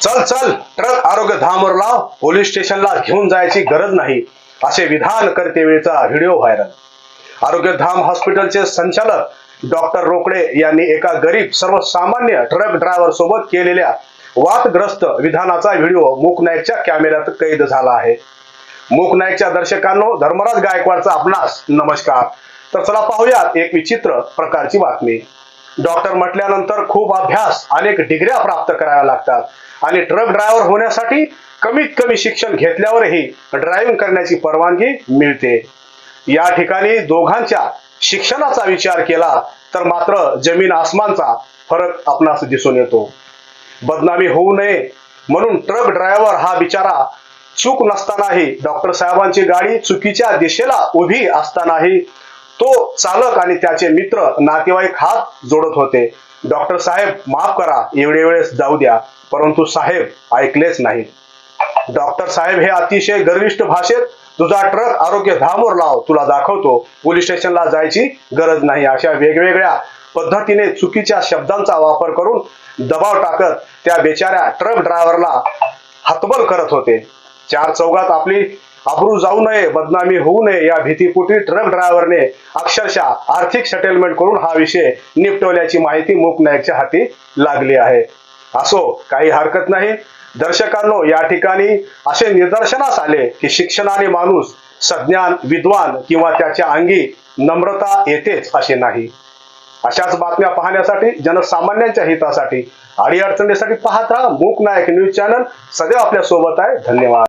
चल चल ट्रक आरोग्य धामवर लाव पोलीस स्टेशनला घेऊन जायची गरज नाही असे विधान करते वेळचा व्हिडिओ व्हायरल. आरोग्य धाम हॉस्पिटलचे संचालक डॉक्टर रोकडे यांनी एका गरीब सर्वसामान्य ट्रक ड्रायव्हर सोबत केलेल्या वादग्रस्त विधानाचा व्हिडिओ मूक नाईकच्या कॅमेऱ्यात कैद झाला आहे. मुकनाईकच्या दर्शकांनो धर्मराज गायकवाडचा आपणास नमस्कार. तर चला पाहूयात एक विचित्र प्रकारची बातमी. डॉक्टर म्हटल्यानंतर खूप अभ्यास अनेक डिग्र्या प्राप्त कराव्या लागतात. आणि ट्रक ड्रायव्हर होण्यासाठी कमीत कमी शिक्षण घेतल्यावरही ड्रायव्हिंग करण्याची परवानगी मिळते. या ठिकाणी दोघांच्या शिक्षणाचा विचार केला तर मात्र जमीन आसमानचा फरक आपणास दिसून येतो. बदनामी होऊ नये म्हणून ट्रक ड्रायव्हर हा बिचारा चूक नसतानाही डॉक्टर साहेबांची गाडी चुकीच्या दिशेला उभी असतानाही तो चालक आणि त्याचे मित्र नातेवाईक हात जोडत होते. डॉक्टर साहेब माफ करा एवढे वेळेस जाऊ द्या. परंतु साहेब ऐकलेच नाही. डॉक्टर साहेब हे अतिशय गर्विष्ठ भाषेत तुझा ट्रक आरोग्य धामवर लाव तुला दाखवतो. पोलीस स्टेशनला जायची गरज नाही. अशा वेगवेगळ्या पद्धतीने चुकीच्या शब्दांचा वापर करून दबाव टाकत त्या बेचाऱ्या ट्रक ड्रायव्हरला हतबल करत होते. चार चौघात आपली अब्रू जाऊ नये बदनामी होऊ नये या भीतीपोटी ट्रक ड्रायव्हरने अक्षरशः आर्थिक सेटलमेंट करून हा विषय निपटवल्याची माहिती मुकनायकच्या हाती लागली आहे. असो काही हरकत नाही. दर्शकांनो या ठिकाणी असे निदर्शनास आले की शिक्षणाने माणूस सज्ञान विद्वान किंवा त्याच्या अंगी नम्रता येतेच असे नाही. अशाच बातम्या पाहण्यासाठी जनसामान्यांच्या हितासाठी अडीअडचणीसाठी पाहत राहा मूक नायक न्यूज चॅनल. सदैव आपल्यासोबत आहे. धन्यवाद.